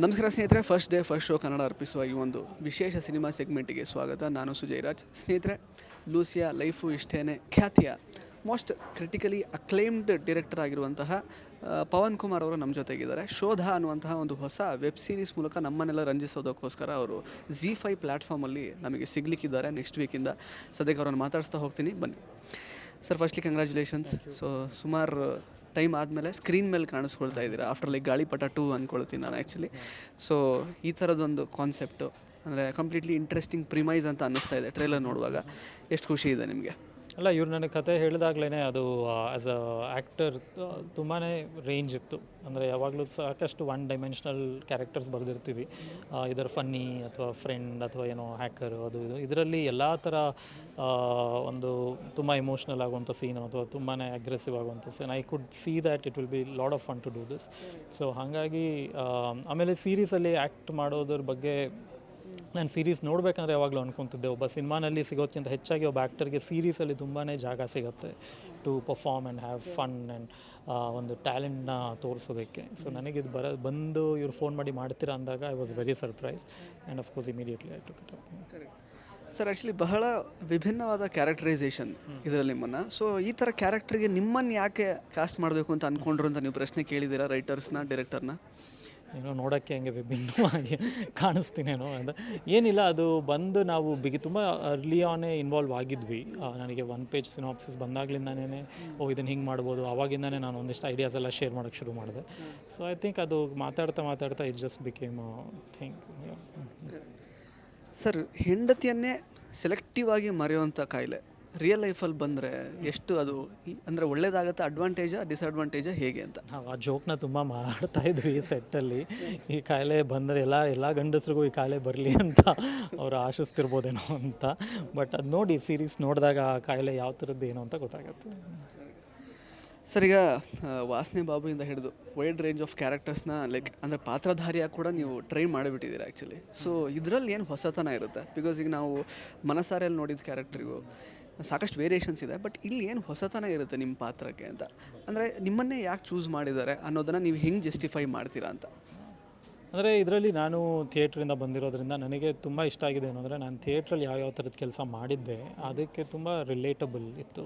ನಮಸ್ಕಾರ ಸ್ನೇಹಿತರೆ first day first show Kannada ಅರ್ಪಿಸುವ ಈ ಒಂದು ವಿಶೇಷ ಸಿನಿಮಾ ಸೆಗ್ಮೆಂಟಿಗೆ ಸ್ವಾಗತ. ನಾನು ಸುಜಯ್ ರಾಜ್ ಸ್ನೇಹಿತರೆ ಲೂಸಿಯಾ ಲೈಫು ಇಷ್ಟೇನೆ ಖ್ಯಾತಿಯ ಮೋಸ್ಟ್ ಕ್ರಿಟಿಕಲಿ ಅಕ್ಲೇಮ್ಡ್ ಡೈರೆಕ್ಟರ್ ಆಗಿರುವಂತಹ ಪವನ್ ಕುಮಾರ್ ಅವರು ನಮ್ಮ ಜೊತೆಗಿದ್ದಾರೆ. ಶೋಧ ಅನ್ನುವಂತಹ ಒಂದು ಹೊಸ ವೆಬ್ ಸೀರೀಸ್ ಮೂಲಕ ನಮ್ಮನ್ನೆಲ್ಲ ರಂಜಿಸೋದಕ್ಕೋಸ್ಕರ ಅವರು ಜಿ ಫೈ ಪ್ಲ್ಯಾಟ್ಫಾರ್ಮಲ್ಲಿ ನಮಗೆ ಸಿಗ್ಲಿಕ್ಕಿದ್ದಾರೆ. ನೆಕ್ಸ್ಟ್ ವೀಕಿಂದ ಸದ್ಯಕ್ಕೆ ಅವರನ್ನು ಮಾತಾಡಿಸ್ತಾ ಹೋಗ್ತೀನಿ. ಬನ್ನಿ. ಸರ್ ಫಸ್ಟ್ಲಿ ಕಂಗ್ರ್ಯಾಚುಲೇಷನ್ಸ್ ಸೊ ಸುಮಾರು ಟೈಮ್ ಆದಮೇಲೆ ಸ್ಕ್ರೀನ್ ಮೇಲೆ ಕಾಣಿಸ್ಕೊಳ್ತಾ ಇದ್ದೀರಾ? ಆಫ್ಟರ್ ಲೈಕ್ ಗಾಳಿಪಟ ಟೂ ಅಂದ್ಕೊಳ್ತೀನಿ ನಾನು ಆ್ಯಕ್ಚುಲಿ ಸೊ ಈ ಥರದೊಂದು ಕಾನ್ಸೆಪ್ಟು ಅಂದರೆ ಕಂಪ್ಲೀಟ್ಲಿ ಇಂಟ್ರೆಸ್ಟಿಂಗ್ ಪ್ರಿಮೈಸ್ ಅಂತ ಅನ್ನಿಸ್ತಾ ಇದೆ ಟ್ರೇಲರ್ ನೋಡುವಾಗ. ಎಷ್ಟು ಖುಷಿ ಇದೆ ನಿಮಗೆ? ಅಲ್ಲ, ಇವ್ರು ನನಗೆ ಕತೆ ಹೇಳಿದಾಗಲೇ ಅದು ಆ್ಯಸ್ ಅ ಆ್ಯಕ್ಟರ್ ತುಂಬಾ ರೇಂಜ್ ಇತ್ತು. ಅಂದರೆ ಯಾವಾಗಲೂ ಸಾಕಷ್ಟು ಒನ್ ಡೈಮೆನ್ಷನಲ್ ಕ್ಯಾರೆಕ್ಟರ್ಸ್ ಬರೆದಿರ್ತೀವಿ. ಇದರ ಫನ್ನಿ ಅಥವಾ ಫ್ರೆಂಡ್ ಅಥವಾ ಏನೋ ಹ್ಯಾಕರ್ ಅದು ಇದು. ಇದರಲ್ಲಿ ಎಲ್ಲ ಥರ ಒಂದು ತುಂಬ ಇಮೋಷ್ನಲ್ ಆಗುವಂಥ ಸೀನು ಅಥವಾ ತುಂಬಾ ಅಗ್ರೆಸಿವ್ ಆಗುವಂಥ scene I could see that it will be lot of fun to do this so ಹಾಗಾಗಿ ಆಮೇಲೆ ಸೀರೀಸಲ್ಲಿ ಆ್ಯಕ್ಟ್ ಮಾಡೋದ್ರ ಬಗ್ಗೆ ನಾನು ಸೀರೀಸ್ ನೋಡಬೇಕಂದ್ರೆ ಯಾವಾಗಲೂ ಅನ್ಕೊತಿದ್ದೆ. ಒಬ್ಬ ಸಿನಿಮಾನಲ್ಲಿ ಸಿಗೋದಕ್ಕಿಂತ ಹೆಚ್ಚಾಗಿ ಒಬ್ಬ ಆ್ಯಕ್ಟರ್ಗೆ ಸೀರೀಸಲ್ಲಿ ತುಂಬಾ ಜಾಗ ಸಿಗುತ್ತೆ to perform and have fun and ಒಂದು ಟ್ಯಾಲೆಂಟ್ನ ತೋರಿಸೋದಕ್ಕೆ. ಸೊ ನನಗೆ ಇದು ಬರ ಬಂದು ಇವ್ರು ಫೋನ್ ಮಾಡಿ ಮಾಡ್ತೀರಾ ಅಂದಾಗ I was very surprise and of course immediately I took it up sir actually ಬಹಳ ವಿಭಿನ್ನವಾದ ಕ್ಯಾರೆಕ್ಟರೈಸೇಷನ್ ಇದರಲ್ಲಿ ನಿಮ್ಮನ್ನು ಸೊ ಈ ಥರ ಕ್ಯಾರೆಕ್ಟರ್ಗೆ ನಿಮ್ಮನ್ನು ಯಾಕೆ ಕಾಸ್ಟ್ ಮಾಡಬೇಕು ಅಂತ ಅಂದ್ಕೊಂಡ್ರು ಅಂತ ನೀವು ಪ್ರಶ್ನೆ ಕೇಳಿದ್ದೀರಾ ರೈಟರ್ಸ್ನ ಡೈರೆಕ್ಟರ್ನ ಏನೋ ನೋಡೋಕ್ಕೆ ಹಂಗೆ ವಿಭಿನ್ನವಾಗಿ ಕಾಣಿಸ್ತೀನೇನೋ ಅಂತ. ಏನಿಲ್ಲ, ಅದು ಬಂದು ನಾವು ಬಿಗಿ, ತುಂಬ ಅರ್ಲಿ ಆನೇ ಇನ್ವಾಲ್ವ್ ಆಗಿದ್ವಿ. ನನಗೆ ಒನ್ ಪೇಜ್ ಸಿನಾಪ್ಸಿಸ್ ಬಂದಾಗ್ಲಿಂದನೇ ಓ ಇದನ್ನು ಹಿಂಗೆ ಮಾಡ್ಬೋದು. ಅವಾಗಿಂದನೇ ನಾನು ಒಂದಿಷ್ಟು ಐಡಿಯಾಸ್ ಎಲ್ಲ ಶೇರ್ ಮಾಡೋಕ್ಕೆ ಶುರು ಮಾಡಿದೆ. ಸೊ ಐ ಥಿಂಕ್ ಅದು ಮಾತಾಡ್ತಾ ಮಾತಾಡ್ತಾ it just became think sir, ಹೆಂಡತಿಯನ್ನೇ selective ಆಗಿ ಮರೆಯುವಂಥ ಕಾಯಿಲೆ. ರಿಯಲ್ ಲೈಫಲ್ಲಿ ಬಂದರೆ ಎಷ್ಟು ಅದು ಈ- ಅಂದರೆ ಒಳ್ಳೇದಾಗುತ್ತೆ ಅಡ್ವಾಂಟೇಜಾ ಡಿಸ್ಅಡ್ವಾಂಟೇಜಾ ಹೇಗೆ ಅಂತ? ನಾವು ಆ ಜೋಕ್ನ ತುಂಬ ಮಾಡ್ತಾ ಇದ್ವಿ ಸೆಟ್ಟಲ್ಲಿ ಈ ಕಾಯಿಲೆ ಬಂದರೆ ಎಲ್ಲ ಎಲ್ಲ ಗಂಡಸ್ರಿಗೂ ಈ ಕಾಯಿಲೆ ಬರಲಿ ಅಂತ ಅವರು ಆಶಿಸ್ತಿರ್ಬೋದೇನೋ ಅಂತ. ಬಟ್ ಅದು ನೋಡಿ ಸೀರೀಸ್ ನೋಡಿದಾಗ ಆ ಕಾಯಿಲೆ ಯಾವ ಥರದ್ದು ಏನು ಅಂತ ಗೊತ್ತಾಗುತ್ತೆ. ಸರ್ ಈಗ ವಾಸನೆ ಬಾಬುಯಿಂದ ಹಿಡಿದು ವೈಡ್ ರೇಂಜ್ ಆಫ್ ಕ್ಯಾರೆಕ್ಟರ್ಸ್ನ ಲೈಕ್ ಅಂದರೆ ಪಾತ್ರಧಾರಿಯಾಗಿ ಕೂಡ ನೀವು ಟ್ರೈ ಮಾಡಿಬಿಟ್ಟಿದ್ದೀರಾ ಆ್ಯಕ್ಚುಲಿ ಸೊ ಇದರಲ್ಲಿ ಏನು ಹೊಸತನ ಇರುತ್ತೆ? ಬಿಕಾಸ್ ಈಗ ನಾವು ಮನಸಾರೆಯಲ್ಲಿ ನೋಡಿದ ಕ್ಯಾರೆಕ್ಟ್ರಿಗೂ ಸಾಕಷ್ಟು ವೇರಿಯೇಷನ್ಸ್ ಇದೆ ಬಟ್ ಇಲ್ಲಿ ಏನು ಹೊಸತನ ಇರುತ್ತೆ ನಿಮ್ಮ ಪಾತ್ರಕ್ಕೆ ಅಂತ? ಅಂದರೆ ನಿಮ್ಮನ್ನೇ ಯಾಕೆ ಚೂಸ್ ಮಾಡಿದ್ದಾರೆ ಅನ್ನೋದನ್ನು ನೀವು ಹೆಂಗೆ ಜಸ್ಟಿಫೈ ಮಾಡ್ತೀರಾ ಅಂತ? ಅಂದರೆ ಇದರಲ್ಲಿ ನಾನು ಥಿಯೇಟ್ರಿಂದ ಬಂದಿರೋದ್ರಿಂದ ನನಗೆ ತುಂಬ ಇಷ್ಟ ಆಗಿದೆ ಏನಂದರೆ ನಾನು ಥಿಯೇಟ್ರಲ್ಲಿ ಯಾವ್ಯಾವ ಯಾವ ಥರದ ಕೆಲಸ ಮಾಡಿದ್ದೆ, ಅದಕ್ಕೆ ತುಂಬ ರಿಲೇಟಬಲ್ ಇತ್ತು.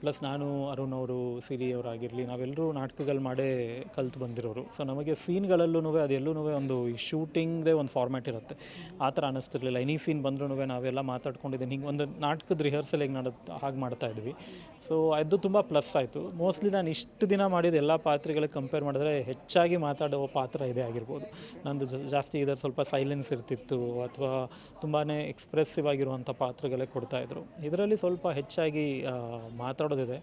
ಪ್ಲಸ್ ನಾನು ಅರುಣ್ ಅವರು, ಸಿರಿ ಅವರಾಗಿರಲಿ ನಾವೆಲ್ಲರೂ ನಾಟಕಗಳು ಮಾಡೇ ಕಲ್ತು ಬಂದಿರೋರು. ಸೊ ನಮಗೆ ಸೀನ್ಗಳಲ್ಲೂ ಅದೆಲ್ಲೂ ಒಂದು ಶೂಟಿಂಗ್ದೇ ಒಂದು ಫಾರ್ಮ್ಯಾಟ್ ಇರುತ್ತೆ. ಆ ಥರ ಅನ್ನಿಸ್ತಿರ್ಲಿಲ್ಲ ಎನಿ ಸೀನ್ ಬಂದ್ರೂ ನಾವೆಲ್ಲ ಮಾತಾಡ್ಕೊಂಡಿದ್ದೀನಿ. ಹಿಂಗೆ ಒಂದು ನಾಟಕದ ರಿಹರ್ಸಲ್ ಹೇಗೆ ನಡತ್, ಹಾಗೆ ಮಾಡ್ತಾಯಿದ್ವಿ ಸೊ ಅದು ತುಂಬ ಪ್ಲಸ್ ಆಯಿತು. ಮೋಸ್ಟ್ಲಿ ನಾನು ಇಷ್ಟು ದಿನ ಮಾಡಿದ ಎಲ್ಲ ಪಾತ್ರೆಗಳಿಗೆ ಕಂಪೇರ್ ಮಾಡಿದ್ರೆ ಹೆಚ್ಚಾಗಿ ಮಾತಾಡೋ ಪಾತ್ರ ಇದೇ ಆಗಿರ್ಬೋದು. ನಂದು ಜಾಸ್ತಿ ಇದರ ಸ್ವಲ್ಪ ಸೈಲೆನ್ಸ್ ಇರ್ತಿತ್ತು ಅಥವಾ ತುಂಬಾ ಎಕ್ಸ್ಪ್ರೆಸಿವ್ ಆಗಿರುವಂಥ ಪಾತ್ರಗಳೇ ಕೊಡ್ತಾಯಿದ್ರು ಇದರಲ್ಲಿ ಸ್ವಲ್ಪ ಹೆಚ್ಚಾಗಿ ಮಾತಾಡೋದಿದೆ.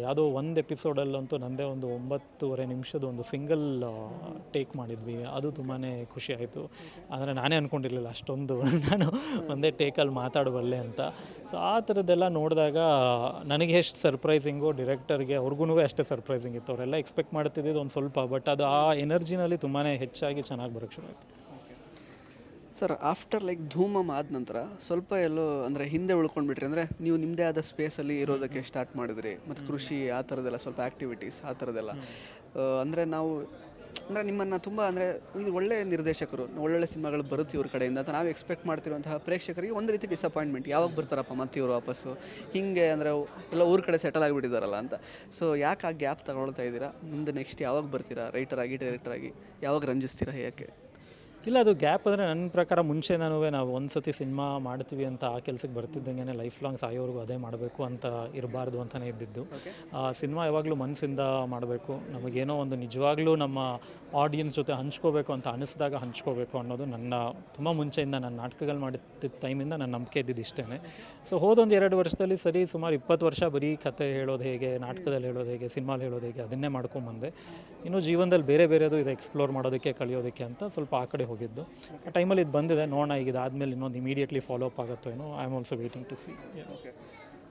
ಯಾವುದೋ ಒಂದು ಎಪಿಸೋಡಲ್ಲಂತೂ ನನ್ನದೇ ಒಂದು ಒಂಬತ್ತುವರೆ ನಿಮಿಷದ ಒಂದು ಸಿಂಗಲ್ ಟೇಕ್ ಮಾಡಿದ್ವಿ. ಅದು ತುಂಬಾ ಖುಷಿ ಆಯಿತು. ಅಂದರೆ ನಾನೇ ಅಂದ್ಕೊಂಡಿರಲಿಲ್ಲ ಅಷ್ಟೊಂದು. ನಾನು ಒಂದೇ ಟೇಕಲ್ಲಿ ಮಾತಾಡಬಲ್ಲೆ ಅಂತ. ಸೊ ಆ ಥರದ್ದೆಲ್ಲ ನೋಡಿದಾಗ, ನನಗೆ ಎಷ್ಟು ಸರ್ಪ್ರೈಸಿಂಗು ಡಿರೆಕ್ಟರ್ಗೆ ಅವ್ರಿಗೂ ಅಷ್ಟೇ ಸರ್ಪ್ರೈಸಿಂಗ್ ಇತ್ತು. ಅವರೆಲ್ಲ ಎಕ್ಸ್ಪೆಕ್ಟ್ ಮಾಡ್ತಿದ್ದಿದ್ದು ಒಂದು ಸ್ವಲ್ಪ ಬಟ್ ಅದು ಆ ಎನರ್ಜಿನಲ್ಲಿ ತುಂಬಾ ಹೆಚ್ಚಾಗಿ ಚೆನ್ನಾಗಿ ಬರೋಕ್ಕೆ ಶುರು ಆಯಿತು. ಸರ್ ಆಫ್ಟರ್ ಲೈಕ್ ಧೂಮಮ್ ಆದ ನಂತರ ಸ್ವಲ್ಪ ಎಲ್ಲೋ ಅಂದರೆ ಹಿಂದೆ ಉಳ್ಕೊಂಡ್ಬಿಟ್ರಿ ಅಂದರೆ ನೀವು ನಿಮ್ಮದೇ ಆದ ಸ್ಪೇಸಲ್ಲಿ ಇರೋದಕ್ಕೆ ಸ್ಟಾರ್ಟ್ ಮಾಡಿದ್ರಿ. ಮತ್ತು ಕೃಷಿ ಆ ಥರದೆಲ್ಲ ಸ್ವಲ್ಪ ಆ್ಯಕ್ಟಿವಿಟೀಸ್ ಆ ಥರದೆಲ್ಲ ಅಂದರೆ ನಾವು ಅಂದರೆ ನಿಮ್ಮನ್ನು ತುಂಬ ಅಂದರೆ ಇದು ಒಳ್ಳೆಯ ನಿರ್ದೇಶಕರು ಒಳ್ಳೊಳ್ಳೆ ಸಿನಿಮಾಗಳು ಬರುತ್ತೆ ಇವ್ರ ಕಡೆಯಿಂದ. ಅಂತ ನಾವು ಎಕ್ಸ್ಪೆಕ್ಟ್ ಮಾಡ್ತಿರುವಂತಹ ಪ್ರೇಕ್ಷಕರಿಗೆ ಒಂದು ರೀತಿ ಡಿಸಪಾಯಿಂಟ್ಮೆಂಟ್ ಯಾವಾಗ ಬರ್ತಾರಪ್ಪ ಮತ್ತೆ ಇವರು ವಾಪಸ್ಸು ಹೀಗೆ ಅಂದರೆ ಎಲ್ಲ ಊರ ಕಡೆ ಸೆಟಲ್ ಆಗಿಬಿಟ್ಟಿದ್ದಾರಲ್ಲ ಅಂತ. ಸೊ ಯಾಕೆ ಆ ಗ್ಯಾಪ್ ತಗೊಳ್ತಾ ಇದ್ದೀರಾ? ಮುಂದೆ ನೆಕ್ಸ್ಟ್ ಯಾವಾಗ ಬರ್ತೀರಾ? ರೈಟರ್ ಆಗಿ ಡೈರೆಕ್ಟರ್ ಆಗಿ? ಯಾವಾಗ ರಂಜಿಸ್ತೀರಾ? ಯಾಕೆ? ಇಲ್ಲ ಅದು ಗ್ಯಾಪ್ ಅಂದರೆ ನನ್ನ ಪ್ರಕಾರ ಮುಂಚೆ ನಾನು ನಾವು ಒಂದು ಸತಿ ಸಿನಿಮಾ ಮಾಡ್ತೀವಿ ಅಂತ ಆ ಕೆಲಸಕ್ಕೆ ಬರ್ತಿದ್ದಂಗೆ ಲೈಫ್ ಲಾಂಗ್ ಸಾಯೋವರೆಗೂ ಅದೇ ಮಾಡಬೇಕು ಅಂತ ಇರಬಾರ್ದು ಅಂತಲೇ ಇದ್ದಿದ್ದು. ಸಿನಿಮಾ ಯಾವಾಗಲೂ ಮನಸ್ಸಿಂದ ಮಾಡಬೇಕು. ನಮಗೇನೋ ಒಂದು ನಿಜವಾಗ್ಲೂ ನಮ್ಮ ಆಡಿಯನ್ಸ್ ಜೊತೆ ಹಂಚ್ಕೋಬೇಕು ಅಂತ ಅನಿಸಿದಾಗ ಹಂಚ್ಕೋಬೇಕು ಅನ್ನೋದು ನನ್ನ ತುಂಬ ಮುಂಚೆಯಿಂದ ನಾನು ನಾಟಕಗಳು ಮಾಡುತ್ತಿದ್ದ ಟೈಮಿಂದ ನನ್ನ ನಂಬಿಕೆ ಇದ್ದಿದ್ದು ಇಷ್ಟೇ ಸೊ ಹೋದೊಂದು ಎರಡು ವರ್ಷದಲ್ಲಿ ಸರಿ ಸುಮಾರು ಇಪ್ಪತ್ತು ವರ್ಷ ಬರೀ ಕತೆ ಹೇಳೋದು ಹೇಗೆ ನಾಟಕದಲ್ಲಿ ಹೇಳೋದು ಹೇಗೆ ಸಿನಿಮಾಲಿ ಹೇಳೋದು ಹೇಗೆ ಅದನ್ನೇ ಮಾಡ್ಕೊಂಬಂದೆ ಇನ್ನು ಜೀವನದಲ್ಲಿ ಬೇರೆ ಬೇರೆದು ಇದೆ ಎಕ್ಸ್ಪ್ಲೋರ್ ಮಾಡೋದಕ್ಕೆ ಕಲಿಯೋದಕ್ಕೆ ಅಂತ ಸ್ವಲ್ಪ ಆ ಕಡೆ ಹೋಗಿದ್ದು. ಆ ಟೈಮಲ್ಲಿ ಇದು ಬಂದಿದೆ ನೋಡೋಣ ಈಗ ಇದಾದಮೇಲೆ ಇನ್ನೊಂದು ಇಮಿಡಿಯೇಟ್ಲಿ ಫಾಲೋ ಅಪ್ ಆಗುತ್ತೋ ಏನೋ I am also waiting to see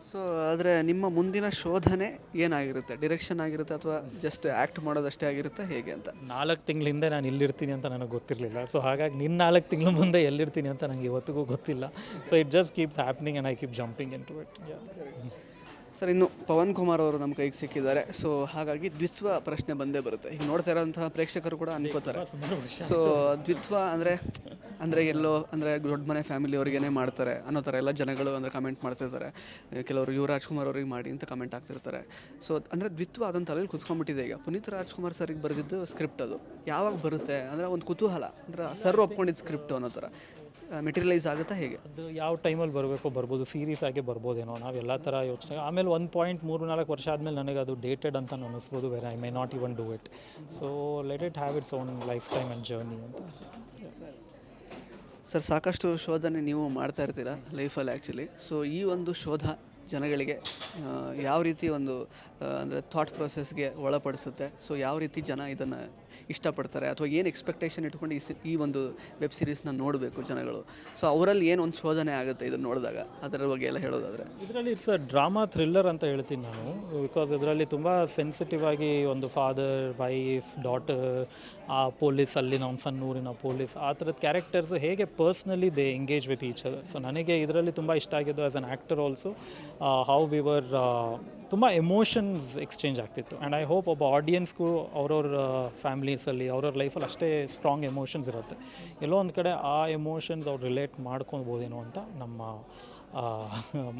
so ಆದರೆ ನಿಮ್ಮ ಮುಂದಿನ ಶೋಧನೆ ಏನಾಗಿರುತ್ತೆ? ಡಿರೆಕ್ಷನ್ ಆಗಿರುತ್ತೆ ಅಥವಾ ಜಸ್ಟ್ ಆ್ಯಕ್ಟ್ ಮಾಡೋದಷ್ಟೇ ಆಗಿರುತ್ತೆ? ಹೇಗೆ ಅಂತ? ನಾಲ್ಕು ತಿಂಗಳ ಹಿಂದೆ ನಾನು ಇಲ್ಲಿರ್ತೀನಿ ಅಂತ ನನಗೆ ಗೊತ್ತಿರಲಿಲ್ಲ. ಸೊ ಹಾಗಾಗಿ ನಿನ್ನ ನಾಲ್ಕು ತಿಂಗಳ ಮುಂದೆ ಎಲ್ಲಿರ್ತೀನಿ ಅಂತ ನನಗೆ ಇವತ್ತಿಗೂ ಗೊತ್ತಿಲ್ಲ. So it just keeps happening and I keep jumping in to it sir, ಇನ್ನು ಪವನ್ ಕುಮಾರ್ ಅವರು ನಮ್ಮ ಕೈಗೆ ಸಿಕ್ಕಿದ್ದಾರೆ. ಸೊ ಹಾಗಾಗಿ ದ್ವಿತ್ವ ಪ್ರಶ್ನೆ ಬಂದೇ ಬರುತ್ತೆ. ಈಗ ನೋಡ್ತಾ ಇರೋಂತಹ ಪ್ರೇಕ್ಷಕರು ಕೂಡ ಅನ್ಕೋತಾರೆ. ಸೊ ದ್ವಿತ್ವ ಅಂದರೆ ಅಂದರೆ ಎಲ್ಲೋ, ಅಂದರೆ ದೊಡ್ಡ ಮನೆ ಫ್ಯಾಮಿಲಿ ಅವ್ರಿಗೇನೆ ಮಾಡ್ತಾರೆ ಅನ್ನೋ ಥರ ಎಲ್ಲ ಜನಗಳು ಅಂದರೆ ಕಮೆಂಟ್ ಮಾಡ್ತಿರ್ತಾರೆ. ಕೆಲವರು ಯುವರಾಜ್ ಕುಮಾರ್ ಅವ್ರಿಗೆ ಮಾಡಿ ಅಂತ ಕಮೆಂಟ್ ಆಗ್ತಿರ್ತಾರೆ ಸೊ ಅಂದರೆ ದ್ವಿತ್ವ ಅದೊಂದು ತಲೆಯಲ್ಲಿ ಕುತ್ಕೊಂಡ್ಬಿಟ್ಟಿದೆ ಈಗ. ಪುನೀತ್ ರಾಜ್ಕುಮಾರ್ ಸರಿಗೆ ಬರೆದಿದ್ದು ಸ್ಕ್ರಿಪ್ಟ್ ಅದು. ಯಾವಾಗ ಬರುತ್ತೆ? ಅಂದರೆ ಒಂದು ಕುತೂಹಲ. ಅಂದರೆ ಸರ್ ಒಪ್ಕೊಂಡಿದ್ದ ಸ್ಕ್ರಿಪ್ಟ್ ಅನ್ನೋ ಥರ. ಮೆಟೀರಿಯಲೈಸ್ ಆಗುತ್ತಾ ಹೇಗೆ? ಅದು ಯಾವ ಟೈಮಲ್ಲಿ ಬರಬೇಕು ಬರ್ಬೋದು ಸೀರೀಸ್ ಆಗಿ ಬರ್ಬೋದೇನೋ ನಾವು ಎಲ್ಲ ಥರ ಯೋಚನೆ ಆಮೇಲೆ ಒಂದು ಪಾಯಿಂಟ್ ಮೂರು ನಾಲ್ಕು ವರ್ಷ ಆದಮೇಲೆ ನನಗೆ ಅದು ಡೇಟೆಡ್ ಅಂತ ಅನ್ನಿಸ್ಬೋದು where I my not even do it so let it have its own life time and journey ಅಂತ ಸರ್ ಸಾಕಷ್ಟು ಶೋಧನೆ ನೀವು ಮಾಡ್ತಾ ಇರ್ತೀರ ಲೈಫಲ್ಲಿ ಆ್ಯಕ್ಚುಲಿ ಸೊ ಈ ಒಂದು ಶೋಧ ಜನಗಳಿಗೆ ಯಾವ ರೀತಿ ಒಂದು ಅಂದರೆ ಥಾಟ್ ಪ್ರೊಸೆಸ್ಗೆ ಒಳಪಡಿಸುತ್ತೆ? ಸೊ ಯಾವ ರೀತಿ ಜನ ಇದನ್ನು ಇಷ್ಟಪಡ್ತಾರೆ ಅಥವಾ ಏನು ಎಕ್ಸ್ಪೆಕ್ಟೇಷನ್ ಇಟ್ಕೊಂಡು ಈ ಒಂದು ವೆಬ್ ಸೀರೀಸ್ನ ನೋಡಬೇಕು ಜನಗಳು. ಸೊ ಅವರಲ್ಲಿ ಏನು ಒಂದು ಶೋಧನೆ ಆಗುತ್ತೆ ಇದನ್ನು ನೋಡಿದಾಗ? ಅದರ ಬಗ್ಗೆ ಎಲ್ಲ ಹೇಳೋದಾದರೆ. ಇದರಲ್ಲಿ ಇಟ್ಸ್ ಅ ಡ್ರಾಮಾ ಥ್ರಿಲ್ಲರ್ ಅಂತ ಹೇಳ್ತೀನಿ ನಾನು. ಬಿಕಾಸ್ ಇದರಲ್ಲಿ ತುಂಬ ಸೆನ್ಸಿಟಿವ್ ಆಗಿ ಒಂದು ಫಾದರ್ ವೈಫ್ ಡಾಟರ್ ಆ ಪೊಲೀಸ್ ಅಲ್ಲಿನ ಒಂದು ಸಣ್ಣ ಊರಿನ ಪೊಲೀಸ್ ಆ ಥರದ ಕ್ಯಾರೆಕ್ಟರ್ಸ್ ಹೇಗೆ personally they engage with each other so ನನಗೆ ಇದರಲ್ಲಿ ತುಂಬ ಇಷ್ಟ ಆಗಿದ್ದು as an actor also how we were ತುಂಬ ಎಮೋಷನ್ಸ್ ಎಕ್ಸ್ಚೇಂಜ್ ಆಗ್ತಿತ್ತು. ಆ್ಯಂಡ್ ಐ ಹೋಪ್ ಒಬ್ಬ ಆಡಿಯನ್ಸ್ಗೂ ಅವ್ರವ್ರ ಫ್ಯಾಮಿಲೀಸಲ್ಲಿ ಅವ್ರವ್ರ ಲೈಫಲ್ಲಿ ಅಷ್ಟೇ ಸ್ಟ್ರಾಂಗ್ ಎಮೋಷನ್ಸ್ ಇರುತ್ತೆ. ಎಲ್ಲೋ ಒಂದು ಕಡೆ ಆ ಎಮೋಷನ್ಸ್ ಅವ್ರು ರಿಲೇಟ್ ಮಾಡ್ಕೊಬೋದೇನೋ ಅಂತ ನಮ್ಮ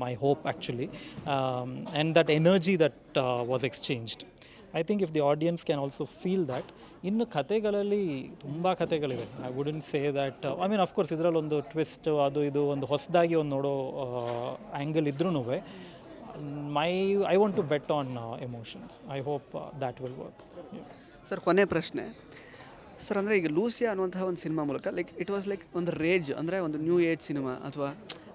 my hope actually and that energy that was exchanged I think if the audience can also feel that ಇನ್ನು ಕತೆಗಳಲ್ಲಿ ತುಂಬ ಕತೆಗಳಿವೆ I wouldn't say that I mean of course ಇದರಲ್ಲಿ ಒಂದು ಟ್ವಿಸ್ಟ್ ಅದು ಇದು, ಒಂದು ಹೊಸದಾಗಿ ಒಂದು ನೋಡೋ ಆ್ಯಂಗಲ್ ಇದ್ರೂ my I want to bet on emotions I hope that will work sir ಕೊನೆ ಪ್ರಶ್ನೆ. ಸರ್ ಅಂದರೆ ಈಗ ಲೂಸಿಯಾ ಅನ್ನುವಂತಹ ಒಂದು ಸಿನಿಮಾ ಮೂಲಕ ಲೈಕ್ ಇಟ್ ವಾಸ್ ಲೈಕ್ ಒಂದು ರೇಜ್ ಅಂದರೆ ಒಂದು ನ್ಯೂ ಏಜ್ ಸಿನಿಮಾ, ಅಥವಾ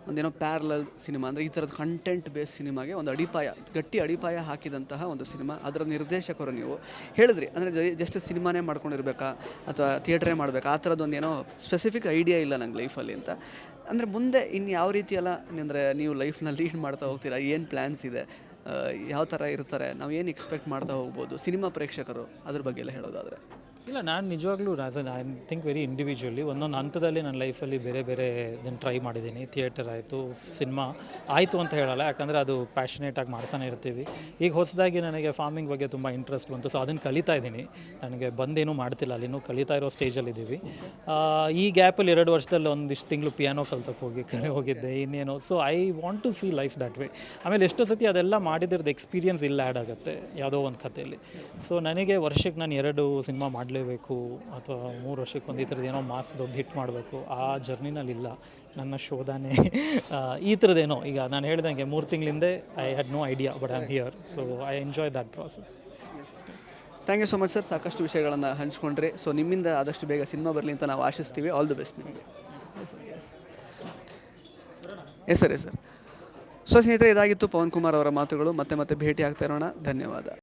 ಒಂದೇನೋ ಪ್ಯಾರಲಲ್ ಸಿನಿಮಾ ಅಂದರೆ ಈ ಥರದ ಕಂಟೆಂಟ್ ಬೇಸ್ ಸಿನಿಮಾಗೆ ಒಂದು ಅಡಿಪಾಯ, ಗಟ್ಟಿ ಅಡಿಪಾಯ ಹಾಕಿದಂತಹ ಒಂದು ಸಿನಿಮಾ ಅದರ ನಿರ್ದೇಶಕರು ನೀವು. ಹೇಳಿದ್ರಿ, ಅಂದರೆ ಜಸ್ಟ್ ಸಿನಿಮಾನೇ ಮಾಡ್ಕೊಂಡಿರ್ಬೇಕಾ? ಅಥವಾ ಥಿಯೇಟ್ರೇ ಮಾಡಬೇಕಾ? ಆ ಥರದ್ದೊಂದು ಏನೋ ಸ್ಪೆಸಿಫಿಕ್ ಐಡಿಯಾ ಇಲ್ಲ ನಂಗೆ ಲೈಫಲ್ಲಿ ಅಂತ. ಅಂದರೆ ಮುಂದೆ ಇನ್ನು ಯಾವ ರೀತಿ ಎಲ್ಲ ಅಂದರೆ ನೀವು ಲೈಫ್ನ ಲೀಡ್ ಮಾಡ್ತಾ ಹೋಗ್ತೀರಾ? ಏನು ಪ್ಲ್ಯಾನ್ಸ್ ಇದೆ? ಯಾವ ಥರ ಇರ್ತಾರೆ? ನಾವು ಏನು ಎಕ್ಸ್ಪೆಕ್ಟ್ ಮಾಡ್ತಾ ಹೋಗ್ಬೋದು? ಸಿನಿಮಾ ಪ್ರೇಕ್ಷಕರು ಅದ್ರ ಬಗ್ಗೆ ಎಲ್ಲ ಹೇಳೋದಾದರೆ. ಇಲ್ಲ, ನಾನು ನಿಜವಾಗ್ಲೂ ಐ ಥಿಂಕ್ ವೆರಿ ಇಂಡಿವಿಜುವಲಿ ಒಂದೊಂದು ಹಂತದಲ್ಲಿ ನನ್ನ ಲೈಫಲ್ಲಿ ಬೇರೆ ಬೇರೆ ಇದನ್ನು ಟ್ರೈ ಮಾಡಿದ್ದೀನಿ. ಥಿಯೇಟರ್ ಆಯಿತು ಸಿನಿಮಾ ಆಯಿತು ಅಂತ ಹೇಳಲ್ಲ, ಯಾಕಂದರೆ ಅದು ಪ್ಯಾಷನೇಟಾಗಿ ಮಾಡ್ತಾನೆ ಇರ್ತೀವಿ. ಈಗ ಹೊಸದಾಗಿ ನನಗೆ ಫಾರ್ಮಿಂಗ್ ಬಗ್ಗೆ ತುಂಬ ಇಂಟ್ರೆಸ್ಟ್ ಬಂತು ಸೊ ಅದನ್ನು ಕಲಿತಾ ಇದ್ದೀನಿ. ನನಗೆ ಬಂದೇನೂ ಮಾಡ್ತಿಲ್ಲ, ಅಲ್ಲಿ ಇನ್ನೂ ಕಲಿತಾ ಇರೋ ಸ್ಟೇಜಲ್ಲಿದ್ದೀವಿ ಈ ಗ್ಯಾಪಲ್ಲಿ ಎರಡು ವರ್ಷದಲ್ಲಿ ಒಂದಿಷ್ಟು ತಿಂಗಳು ಪಿಯಾನೋ ಕಲ್ತಕ್ಕೆ ಹೋಗಿ, ಕಡೆ ಹೋಗಿದ್ದೆ, ಇನ್ನೇನೋ. So I want to see life that way ಆಮೇಲೆ ಎಷ್ಟೋ ಸತಿ ಅದೆಲ್ಲ ಮಾಡಿದ್ರದ್ದು ಎಕ್ಸ್ಪೀರಿಯನ್ಸ್ ಇಲ್ಲ ಆ್ಯಡ್ ಆಗುತ್ತೆ, ಯಾವುದೋ ಒಂದು ಕಥೆಯಲ್ಲಿ ಸೊ ನನಗೆ ವರ್ಷಕ್ಕೆ ನಾನು ಎರಡು ಸಿನಿಮಾ ಮಾಡಲೇಬೇಕು ಅಥವಾ ಮೂರು ವರ್ಷಕ್ಕೆ ಒಂದು ಈ ಥರದ್ದು ಏನೋ ಮಾಸ್ ದೊಡ್ಡ ಹಿಟ್ ಮಾಡಬೇಕು, ಆ ಜರ್ನಿನಲ್ಲಿ ಇಲ್ಲ ನನ್ನ ಶೋಧನೆ ಈ ಥರದ್ದೇನೋ ಈಗ ನಾನು ಹೇಳ್ದಂಗೆ ಮೂರು ತಿಂಗಳಿಂದೆ I had no idea but I hear so I enjoy that process thank you so much sir ಸಾಕಷ್ಟು ವಿಷಯಗಳನ್ನು ಹಂಚ್ಕೊಂಡ್ರಿ. ಸೊ ನಿಮ್ಮಿಂದ ಆದಷ್ಟು ಬೇಗ ಸಿನಿಮಾ ಬರಲಿ ಅಂತ ನಾವು ಆಶಿಸ್ತೀವಿ. ಆಲ್ ದಿ ಬೆಸ್ಟ್ ನಿಮಗೆ. Yes sir yes sir so ಸ್ನೇಹಿತರೆ, ಇದಾಗಿತ್ತು ಪವನ್ ಕುಮಾರ್ ಅವರ ಮಾತುಗಳು. ಮತ್ತೆ ಮತ್ತೆ ಭೇಟಿ ಆಗ್ತಾ ಇರೋಣ. ಧನ್ಯವಾದ.